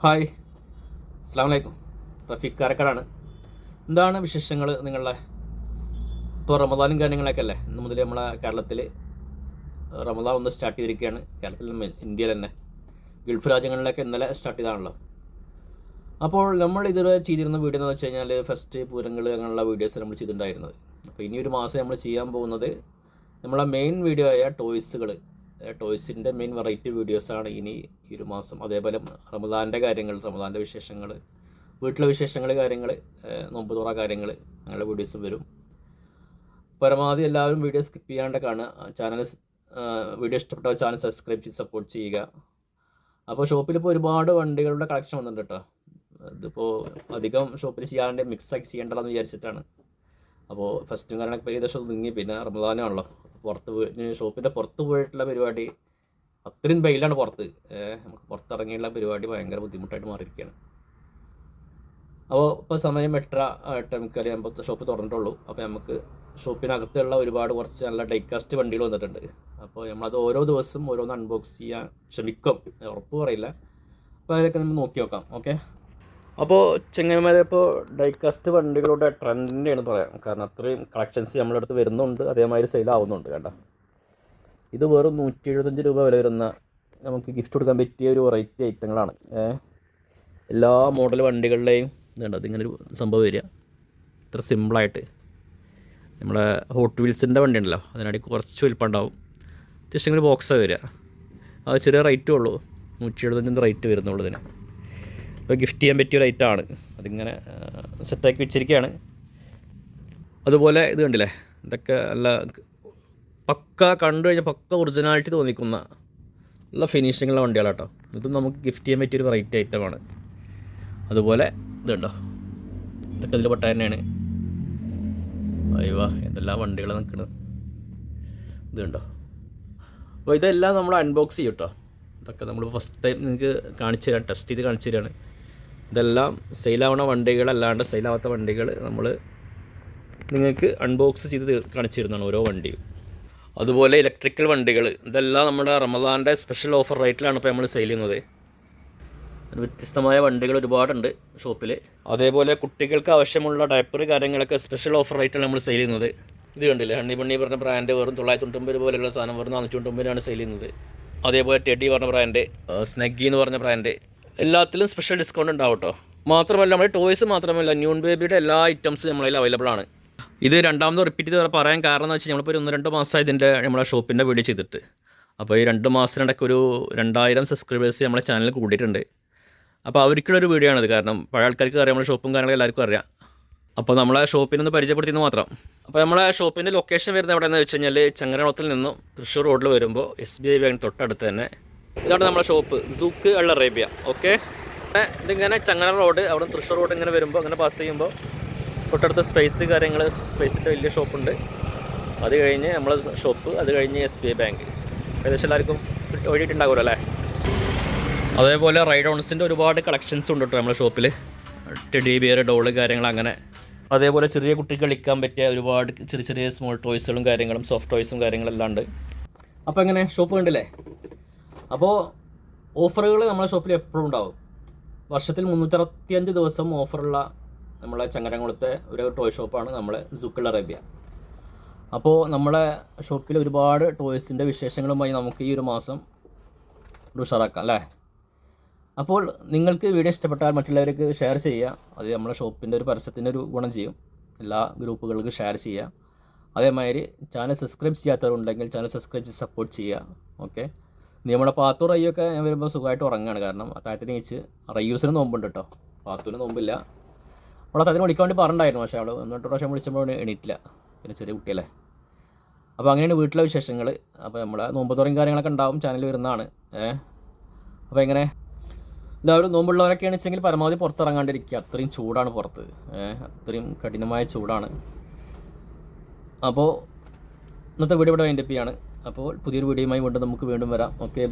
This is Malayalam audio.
ഹായ്. അസ്സാം വലൈക്കും റഫീഖ് കാരക്കാടാണ്. എന്താണ് വിശേഷങ്ങൾ നിങ്ങളുടെ ഇപ്പോൾ റമദാനും കാര്യങ്ങളൊക്കെ അല്ലേ ഇന്ന് മുതൽ നമ്മളെ കേരളത്തിൽ റമദാൻ ഒന്ന് സ്റ്റാർട്ട് ചെയ്തിരിക്കുകയാണ്. കേരളത്തിൽ ഇന്ത്യയിൽ തന്നെ. ഗൾഫ് രാജ്യങ്ങളിലൊക്കെ ഇന്നലെ സ്റ്റാർട്ട് ചെയ്താണല്ലോ. അപ്പോൾ നമ്മൾ ഇതുവരെ ചെയ്തിരുന്ന വീഡിയോ എന്ന് വെച്ച് കഴിഞ്ഞാൽ ഫസ്റ്റ് പൂരങ്ങൾ അങ്ങനെയുള്ള വീഡിയോസ് നമ്മൾ ചെയ്തിട്ടുണ്ടായിരുന്നത്. അപ്പോൾ ഇനി ഒരു മാസം നമ്മൾ ചെയ്യാൻ പോകുന്നത് നമ്മളെ മെയിൻ വീഡിയോ ആയ ടോയ്സുകൾ ടോയ്സിന്റെ മെയിൻ വെറൈറ്റി വീഡിയോസാണ് ഇനി ഈ ഒരു മാസം. അതേപോലെ റമദാന്റെ കാര്യങ്ങൾ റമദാന്റെ വിശേഷങ്ങൾ വീട്ടിലെ വിശേഷങ്ങൾ കാര്യങ്ങൾ നോമ്പ് തുറ കാര്യങ്ങൾ അങ്ങനെയുള്ള വീഡിയോസ് വരും. പരമാവധി എല്ലാവരും വീഡിയോ സ്കിപ്പ് ചെയ്യാണ്ട് കാണുക. ചാനൽ വീഡിയോ ഇഷ്ടപ്പെട്ട ചാനൽ സബ്സ്ക്രൈബ് ചെയ്ത് സപ്പോർട്ട് ചെയ്യുക. അപ്പോൾ ഷോപ്പിൽ ഇപ്പോൾ ഒരുപാട് വണ്ടികളുടെ കളക്ഷൻ വന്നിട്ടുണ്ട് കേട്ടോ ഇതിപ്പോൾ അധികം ഷോപ്പിൽ ചെയ്യാണ്ട് മിക്സാക്കി ചെയ്യേണ്ടതെന്ന് വിചാരിച്ചിട്ടാണ്. അപ്പോൾ ഫസ്റ്റും കാരണം ഏകദേശം ഒതുങ്ങി പിന്നെ റമദാനാണല്ലോ. പുറത്ത് പോയി ഷോപ്പിന്റെ പുറത്ത് പോയിട്ടുള്ള പരിപാടി അത്രയും വെയിലാണ് പുറത്ത്. നമുക്ക് പുറത്തിറങ്ങിയുള്ള പരിപാടി ഭയങ്കര ബുദ്ധിമുട്ടായിട്ട് മാറിയിരിക്കുകയാണ്. അപ്പോൾ ഇപ്പോൾ സമയം എട്ടര എട്ട് മുക്കാൽ ആകുമ്പോൾ ഷോപ്പ് തുറന്നിട്ടുള്ളൂ. അപ്പോൾ നമുക്ക് ഷോപ്പിനകത്തുള്ള ഒരുപാട് കുറച്ച് നല്ല ഡൈക്കാസ്റ്റ് വണ്ടികൾ വന്നിട്ടുണ്ട്. അപ്പോൾ നമ്മളത് ഓരോ ദിവസം ഓരോന്ന് അൺബോക്സ് ചെയ്യാൻ ശ്രമിക്കും. ഉറപ്പ് പറയില്ല. അപ്പോൾ അതിലൊക്കെ നമുക്ക് നോക്കി നോക്കാം. ഓക്കെ? അപ്പോൾ ചെങ്ങന്മാരെ ഇപ്പോൾ ഡൈകാസ്റ്റ് വണ്ടികളുടെ ട്രെൻഡിന്റെയാണ് പറയാം. കാരണം അത്രയും കളക്ഷൻസ് നമ്മുടെ അടുത്ത് വരുന്നുണ്ട്. അതേമാതിരി സെയിൽ ആവുന്നുണ്ട് കേട്ടോ. ഇത് വെറും നൂറ്റി എഴുപത്തഞ്ച് രൂപ വില വരുന്ന നമുക്ക് ഗിഫ്റ്റ് കൊടുക്കാൻ പറ്റിയ ഒരു വെറൈറ്റി ഐറ്റങ്ങളാണ്. എല്ലാ മോഡൽ വണ്ടികളുടെയും ഇതുണ്ട് അതിങ്ങനെ ഒരു സംഭവം വരിക. ഇത്ര സിമ്പിളായിട്ട് നമ്മളെ ഹോട്ട് വീൽസിന്റെ വണ്ടി ഉണ്ടല്ലോ. അതിനടി കുറച്ച് വലിപ്പം ഉണ്ടാവും. അത്യാവശ്യം ഇങ്ങനെ ബോക്സാണ് വരിക. അത് ചെറിയ റേറ്റേ ഉള്ളൂ. നൂറ്റി എഴുപത്തഞ്ചിന്റെ റേറ്റ് വരുന്നുള്ളൂ ഇതിന്. അപ്പോൾ ഗിഫ്റ്റ് ചെയ്യാൻ പറ്റിയ ഒരു ഐറ്റമാണ് അതിങ്ങനെ സെറ്റാക്കി വെച്ചിരിക്കുകയാണ് അതുപോലെ ഇത് കണ്ടില്ലേ? ഇതൊക്കെ നല്ല പക്ക കണ്ടു കഴിഞ്ഞാൽ പക്ക ഒറിജിനാലിറ്റി തോന്നിക്കുന്ന നല്ല ഫിനിഷിങ്ങുള്ള വണ്ടികളാട്ടോ. ഇതും നമുക്ക് ഗിഫ്റ്റ് ചെയ്യാൻ പറ്റിയ പറ്റിയൊരു വെറൈറ്റി ഐറ്റമാണ് അതുപോലെ ഇതുണ്ടോ ഇതൊക്കെ ഇതിൽ പെട്ട തന്നെയാണ്. അയ്യോ എന്തെല്ലാം വണ്ടികൾ നിൽക്കുന്നത് ഇതുണ്ടോ അപ്പോൾ ഇതെല്ലാം നമ്മൾ അൺബോക്സ് ചെയ്യും കേട്ടോ ഇതൊക്കെ നമ്മൾ ഫസ്റ്റ് ടൈം നിങ്ങൾക്ക് കാണിച്ചു തരാം ടെസ്റ്റ് ചെയ്ത് കാണിച്ചു തരാണ്. ഇതെല്ലാം സെയിലാവണ വണ്ടികളല്ലാണ്ട് സെയിലാവാത്ത വണ്ടികൾ നമ്മൾ നിങ്ങൾക്ക് അൺബോക്സ് ചെയ്ത് കാണിച്ചു തരുന്നതാണ് ഓരോ വണ്ടിയും. അതുപോലെ ഇലക്ട്രിക്കൽ വണ്ടികൾ ഇതെല്ലാം നമ്മുടെ റമദാന്റെ സ്പെഷ്യൽ ഓഫർ റേറ്റിലാണ് ഇപ്പോൾ നമ്മൾ സെയിൽ ചെയ്യുന്നത്. വ്യത്യസ്തമായ വണ്ടികൾ ഒരുപാടുണ്ട് ഷോപ്പിൽ അതേപോലെ കുട്ടികൾക്ക് ആവശ്യമുള്ള ഡയപ്പർ കാര്യങ്ങളൊക്കെ സ്പെഷ്യൽ ഓഫർ റേറ്റാണ് നമ്മൾ സെയിൽ ചെയ്യുന്നത്. ഇത് കണ്ടില്ലേ ഹണ്ണി ബണ്ണി പറഞ്ഞ ബ്രാൻഡ് വെറും തൊള്ളായിരത്തി തൊണ്ണൂറ്റൊമ്പത് പോലെയുള്ള സാധനം വെറും നാനൂറ്റി തൊണ്ണൂറ്റൊമ്പതിനാണ് സെയിൽ ചെയ്യുന്നത്. അതേപോലെ ടെഡി പറഞ്ഞ ബ്രാൻഡ് സ്നെഗ്ഗി എന്ന് പറഞ്ഞ ബ്രാൻഡ് എല്ലാത്തിലും സ്പെഷ്യൽ ഡിസ്കൗണ്ട് ഉണ്ടാവും കേട്ടോ മാത്രമല്ല നമ്മുടെ ടോയ്സ് മാത്രമല്ല ന്യൂൺ ബേബിയുടെ എല്ലാ ഐറ്റംസും നമ്മളതിൽ അവൈലബിൾ ആണ്. ഇത് രണ്ടാമത് റിപ്പീറ്റ് ചെയ്ത് പറയാൻ കാരണം എന്ന് വെച്ചാൽ നമ്മളിപ്പോൾ ഒരു ഒന്ന് രണ്ട് മാസമായി ഇതിന്റെ നമ്മളെ ഷോപ്പിന്റെ വീഡിയോ ചെയ്തിട്ട്. അപ്പോൾ ഈ രണ്ട് മാസത്തിനിടയ്ക്ക് ഒരു രണ്ടായിരം സബ്സ്ക്രൈബേഴ്സ് നമ്മളെ ചാനൽ കൂടിയിട്ടുണ്ട്. അപ്പോൾ അവർക്കുള്ള ഒരു വീഡിയോ ആണിത്. കാരണം പഴയ ആൾക്കാർക്ക് അറിയാം നമ്മുടെ ഷോപ്പും കാര്യങ്ങളും എല്ലാവർക്കും അറിയാം. അപ്പോൾ നമ്മളെ ഷോപ്പിനൊന്ന് പരിചയപ്പെടുത്തിയെന്ന് മാത്രം. അപ്പോൾ നമ്മളെ ഷോപ്പിന്റെ ലൊക്കേഷൻ വരുന്നത് എവിടെയെന്ന് വെച്ച് കഴിഞ്ഞാൽ ചങ്ങരകുളത്തിൽ നിന്നും തൃശ്ശൂർ റോഡിൽ വരുമ്പോൾ എസ് ബി ഐ ബാങ്ക് തൊട്ടടുത്ത് തന്നെ ഇതാണ് നമ്മുടെ shop Souq Al Arabia okay ഇതിങ്ങനെ ചങ്ങന റോഡ് അവിടെ തൃശ്ശൂർ റോഡ് ഇങ്ങനെ വരുമ്പോൾ അങ്ങനെ പാസ് ചെയ്യുമ്പോൾ തൊട്ടടുത്ത സ്പേസ് കാര്യങ്ങൾ സ്പേസിന്റെ വലിയ ഷോപ്പുണ്ട് അത് കഴിഞ്ഞ് നമ്മളെ ഷോപ്പ് അത് കഴിഞ്ഞ് എസ് ബി ഐ ബാങ്ക് ഏകദേശം എല്ലാവർക്കും ഒഴിയിട്ടുണ്ടാകുമല്ലോ അല്ലേ? അതേപോലെ റൈഡ് ഓൺസിന്റെ ഒരുപാട് കളക്ഷൻസ് ഉണ്ട് കേട്ടോ നമ്മുടെ ഷോപ്പിൽ ടെഡി ബിയർ ഡോൾ കാര്യങ്ങൾ അങ്ങനെ. അതേപോലെ ചെറിയ കുട്ടിക്ക് കളിക്കാൻ പറ്റിയ ഒരുപാട് ചെറിയ ചെറിയ സ്മോൾ ടോയ്സുകളും കാര്യങ്ങളും സോഫ്റ്റ് ടോയ്സും കാര്യങ്ങളെല്ലാം ഉണ്ട്. അപ്പോൾ എങ്ങനെ? ഷോപ്പ് കണ്ടില്ലേ? അപ്പോൾ ഓഫറുകൾ നമ്മളെ ഷോപ്പിൽ എപ്പോഴും ഉണ്ടാവും. വർഷത്തിൽ മുന്നൂറ്ററുപത്തിയഞ്ച് ദിവസം ഓഫറുള്ള നമ്മളെ ചങ്ങരംകുളത്തെ ഒരു ടോയ് ഷോപ്പാണ് നമ്മളെ സുക്കിൾ അറേബ്യ. അപ്പോൾ നമ്മളെ ഷോപ്പിൽ ഒരുപാട് ടോയ്സിന്റെ വിശേഷങ്ങളുമായി നമുക്ക് ഈ ഒരു മാസം ഉഷാറാക്കാം അല്ലേ? അപ്പോൾ നിങ്ങൾക്ക് വീഡിയോ ഇഷ്ടപ്പെട്ടാൽ മറ്റുള്ളവർക്ക് ഷെയർ ചെയ്യുക. അത് നമ്മളെ ഷോപ്പിന്റെ ഒരു പരസ്യത്തിന്റെ ഒരു ഗുണം ചെയ്യും. എല്ലാ ഗ്രൂപ്പുകൾക്ക് ഷെയർ ചെയ്യുക. അതേമാതിരി ചാനൽ സബ്സ്ക്രൈബ് ചെയ്യാത്തവരുണ്ടെങ്കിൽ ചാനൽ സബ്സ്ക്രൈബ് ചെയ്ത് സപ്പോർട്ട് ചെയ്യുക. ഓക്കെ നീ നമ്മുടെ പാത്തു റയ്യൊക്കെ ഞാൻ വരുമ്പോൾ സുഖമായിട്ട് ഉറങ്ങുകയാണ് കാരണം അത്താഴത്തിന് കഴിച്ച് റയ്യൂസിന് നോമ്പുണ്ട് കേട്ടോ പാത്തൂരിന് നോമ്പില്ല. അവളെ അതിന് വിളിക്കാൻ വേണ്ടി പറഞ്ഞിട്ടുണ്ടായിരുന്നു. പക്ഷേ അവൾ എന്നിട്ട് പ്രാവശ്യം വിളിച്ചപ്പോൾ എണീറ്റില്ല. പിന്നെ ചെറിയ കുട്ടിയല്ലേ. അപ്പോൾ അങ്ങനെയാണ് വീട്ടിലെ വിശേഷങ്ങൾ അപ്പോൾ നമ്മളെ നോമ്പ് തുറയും കാര്യങ്ങളൊക്കെ ഉണ്ടാവും. ചാനൽ വരുന്നതാണ്. ഏഹ് അപ്പോൾ എങ്ങനെ? എല്ലാവരും നോമ്പുള്ളവരൊക്കെയാണ് വെച്ചെങ്കിൽ പരമാവധി പുറത്തിറങ്ങാണ്ടിരിക്കുക. അത്രയും ചൂടാണ് പുറത്ത്. ഏഹ് അത്രയും കഠിനമായ ചൂടാണ്. അപ്പോൾ ഇന്നത്തെ വീഡിയോ ഇവിടെ വൈൻഡപ്പ് ചെയ്യാണ് അപ്പോൾ പുതിയൊരു വീഡിയോയുമായി കൊണ്ട് നമുക്ക് വീണ്ടും വരാം. ഓക്കെ